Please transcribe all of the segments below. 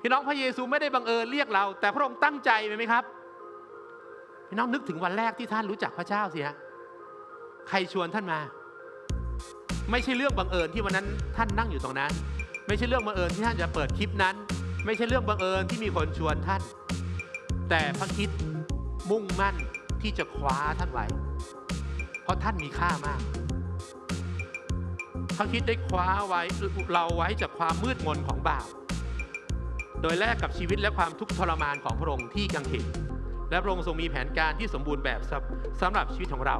พี่น้องพระเยซูไม่ได้บังเอิญเรียกเรา แต่พระองค์ตั้งใจไหมครับ พี่น้องนึกถึงวันแรกที่ท่านรู้จักพระเจ้าสิฮะใครชวนท่านมา ไม่ใช่เรื่องบังเอิญที่วันนั้นท่านนั่งอยู่ตรงนั้น ไม่ใช่เรื่องบังเอิญที่ท่านจะเปิดคลิปนั้น ไม่ใช่เรื่องบังเอิญที่มีคนชวนท่าน แต่พระคิดมุ่งมั่นที่จะคว้าท่านไว้ เพราะท่านมีค่ามากพระคิดได้คว้าไว้เราไว้จากความมืดมนของบาป โดยแลกกับชีวิตและความทุกข์ทรมานของพระองค์ที่กังเขนและพระองค์ทรงมีแผนการที่สมบูรณ์แบบสำสำหรับชีวิตของเรา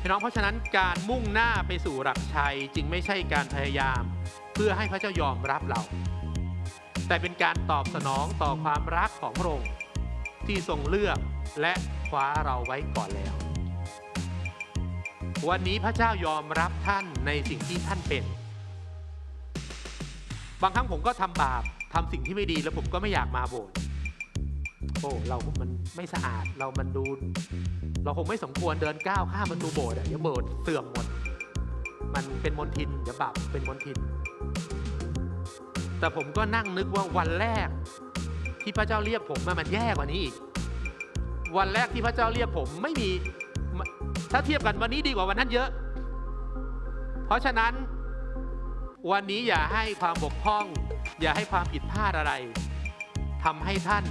พี่น้องเพราะฉะนั้นการมุ่งหน้าไปสู่หลักชัยจึงไม่ใช่การพยายาม เพื่อให้พระเจ้ายอมรับเรา แต่เป็นการตอบสนองต่อความรักของพระองค์ที่ทรงเลือกและคว้าเราไว้ก่อนแล้ว วันนี้พระเจ้ายอมรับท่านในสิ่งที่ท่านเป็น บางครั้งผมก็ทำบาปทำสิ่งที่ไม่ดีแล้วผมก็ไม่อยากมาโบสถ์โอ้เรา มันไม่สะอาดเรามันดู เราคงไม่สมควรเดินก้าวข้ามประตูโบสถ์อะเดี๋ยวโบสถ์เสื่อมหมด มันเป็นมลทินเดี๋ยวบาปเป็นมลทิน แต่ผมก็นั่งนึกว่าวันแรก ที่พระเจ้าเรียกผมมันแย่กว่านี้อีกวันแรกที่พระเจ้าเรียกผมไม่มีถ้าเทียบกันวันนี้ดีกว่าวันนั้นเยอะ เพราะฉะนั้น วันนี้อย่าให้ความบกพร่อง อย่าให้ความผิดพลาดอะไรทำให้ท่าน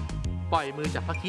ปล่อยมือจากพระคิด